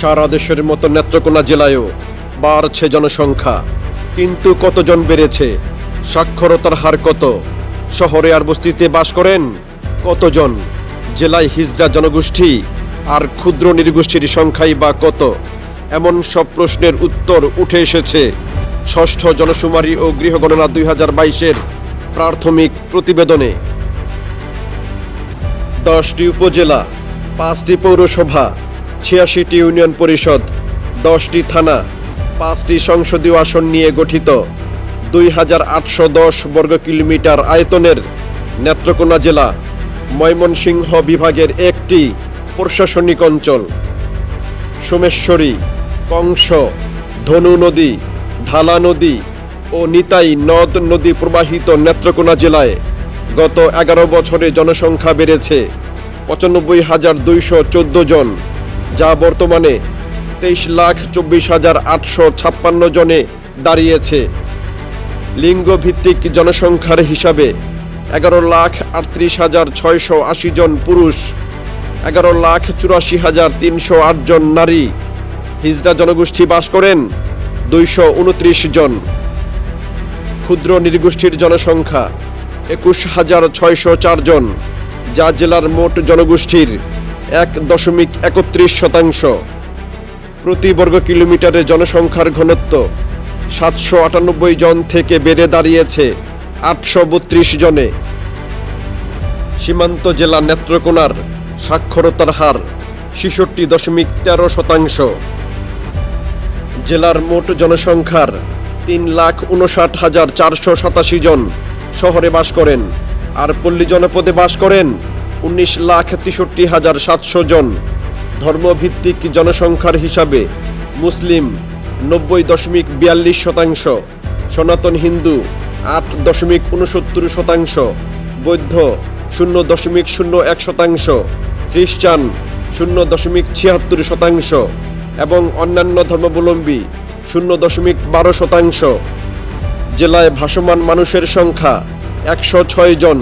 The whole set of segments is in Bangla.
সারা দেশের মতো নেত্রকোনা জেলায়ও বাড়ছে জনসংখ্যা। কিন্তু কতজন বেড়েছে? সাক্ষরতার হার কত? শহরে আর বস্তিতে বাস করেন কতজন? জেলায় হিজড়া জনগোষ্ঠী আর ক্ষুদ্র নৃগোষ্ঠীর সংখ্যাই বা কত? এমন সব প্রশ্নের উত্তর উঠে এসেছে ষষ্ঠ জনশুমারি ও গৃহগণনা দুই হাজার বাইশের প্রাথমিক প্রতিবেদনে। দশটি উপজেলা, পাঁচটি পৌরসভা ছিয়াশিটি ইউনিয়ন পরিষদ, দশটি থানা, পাঁচটি সংসদীয় আসন নিয়ে গঠিত। দুই হাজার আটশো দশ বর্গ কিলোমিটার আয়তনের নেত্রকোনা জেলা ময়মনসিংহ বিভাগের একটি প্রশাসনিক অঞ্চল। সোমেশ্বরী, কংস, ধনু নদী, ঢালা নদী ও নিতাই নদ নদী প্রবাহিত নেত্রকোনা জেলায় গত এগারো বছরে জনসংখ্যা বেড়েছে। পঁচানব্বই হাজার দুইশো জন যা বর্তমানে তেইশ লাখ চব্বিশ হাজার আটশো ছাপ্পান্ন জনে দাঁড়িয়েছে। লিঙ্গভিত্তিক জনসংখ্যার হিসাবে এগারো লাখ আটত্রিশ হাজার ছয়শো আশি জন পুরুষ, এগারো লাখ চুরাশি হাজার তিনশো জন নারী। হিজড়া জনগোষ্ঠী বাস করেন দুইশো উনত্রিশ জন। ক্ষুদ্র নৃগোষ্ঠীর জনসংখ্যা একুশ হাজার ছয়শো চার জন, যা জেলার মোট জনগোষ্ঠীর এক দশমিক একত্রিশ শতাংশ। প্রতি বর্গ কিলোমিটারে জনসংখ্যার ঘনত্ব সাতশো আটানব্বই জন থেকে বেড়ে দাঁড়িয়েছে আটশো বত্রিশ জনে। সীমান্ত জেলা নেত্রকোনার সাক্ষরতার হার ছেষট্টি দশমিক তেরো শতাংশ। জেলার মোট জনসংখ্যার তিন লাখ উনষাট হাজার চারশো সাতাশি জন শহরে বাস করেন। আর পল্লী জনপদে বাস করেন উনিশ লাখ তেষট্টি হাজার সাতশো জন। ধর্মভিত্তিক জনসংখ্যার হিসাবে মুসলিম নব্বই দশমিক বিয়াল্লিশ শতাংশ, সনাতন হিন্দু আট দশমিক উনসত্তর শতাংশ, বৌদ্ধ শূন্য দশমিক শূন্য এক শতাংশ, খ্রিস্টান শূন্য দশমিক ছিয়াত্তর শতাংশ এবং অন্যান্য ধর্মাবলম্বী শূন্য দশমিক বারো শতাংশ। জেলায় ভাসমান মানুষের সংখ্যা একশো ছয় জন।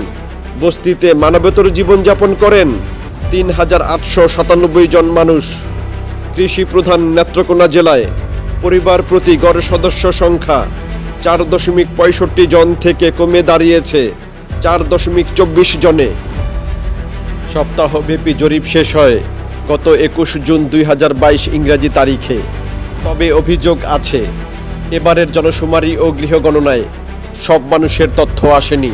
বস্তিতে মানবেতর জীবনযাপন করেন তিন হাজার আটশো সাতানব্বই জন মানুষ। কৃষি প্রধান নেত্রকোনা জেলায় পরিবার প্রতি গড় সদস্য সংখ্যা চার দশমিক পঁয়ষট্টি জন থেকে কমে দাঁড়িয়েছে চার দশমিক চব্বিশ জনে। সপ্তাহব্যাপী জরিপ শেষ হয় গত একুশ জুন দুই হাজার বাইশ ইংরাজি তারিখে। তবে অভিযোগ আছে, এবারের জনশুমারি ও গৃহগণনায় সব মানুষের তথ্য আসেনি।